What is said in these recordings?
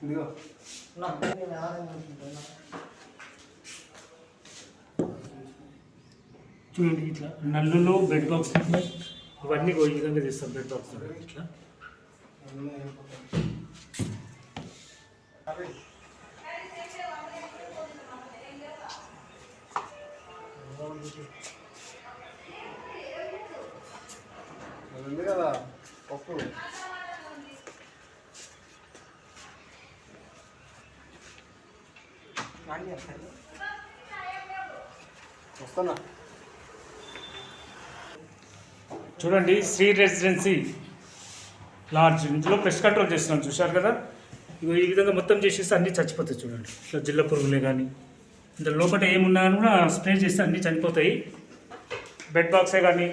ఇదిగో చూడండి ఇట్లా నల్లులు బెడ్ బాక్స్ ఇవన్నీ ఈ విధంగా చేస్తాం బెడ్ బాక్స్ ఇట్లా. అది ఉంది కదా పప్పు వస్తున్నా చూడండి శ్రీ రెసిడెన్సీ లాడ్జ్. ఇందులో ప్రెస్ కంట్రోల్ చేస్తున్నాం చూశారు కదా? ఇగో ఈ విధంగా మొత్తం చేసేస్తే అన్నీ చచ్చిపోతాయి చూడండి. ఇట్లా జిల్ల పురుగులే కానీ ఇంత లోపల ఏమున్నా అని కూడా స్ప్రే చేస్తే అన్నీ చనిపోతాయి. బెడ్ బాక్సే కానీ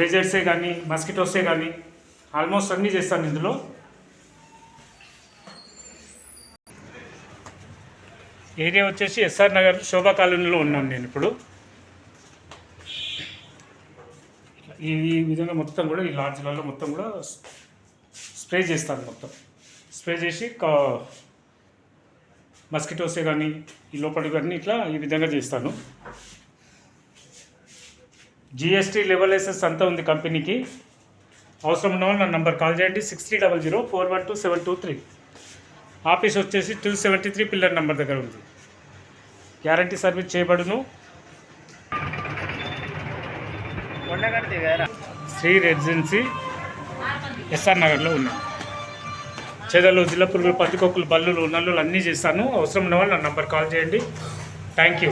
లెజర్సే కానీ మస్కిటోసే కానీ ఆల్మోస్ట్ అన్నీ చేస్తాను ఇందులో. ఏరియా వచ్చేసి ఎస్ఆర్ నగర్ శోభా కాలనీలో ఉన్నాను నేను ఇప్పుడు. ఈ విధంగా మొత్తం కూడా ఈ లాడ్జ్లలో మొత్తం కూడా స్ప్రే చేస్తాను మొత్తం. స్ప్రే చేసి కా మస్కిటోసే కానీ ఈ లోపలి కానీ ఇట్లా ఈ విధంగా చేస్తాను. జిఎస్టీ లెవెల్ ఎస్ఎస్ అంతా ఉంది కంపెనీకి. అవసరం ఉన్న వాళ్ళు నా నంబర్ కాల్ చేయండి. Six three double zero four one two seven two three. Office వచ్చేసి two seventy three pillar number దగ్గర ఉంది. గ్యారంటీ సర్వీస్ చేయబడును. శ్రీ రెసిడెన్సీ ఎస్ఆర్ నగర్లో ఉన్నాను. చెదలు జిల్లా పురుగులు పత్తికొక్కులు బల్లులు నల్లులు అన్నీ చేస్తాను. అవసరం ఉన్న వాళ్ళు నా నంబర్ కాల్ చేయండి. Thank you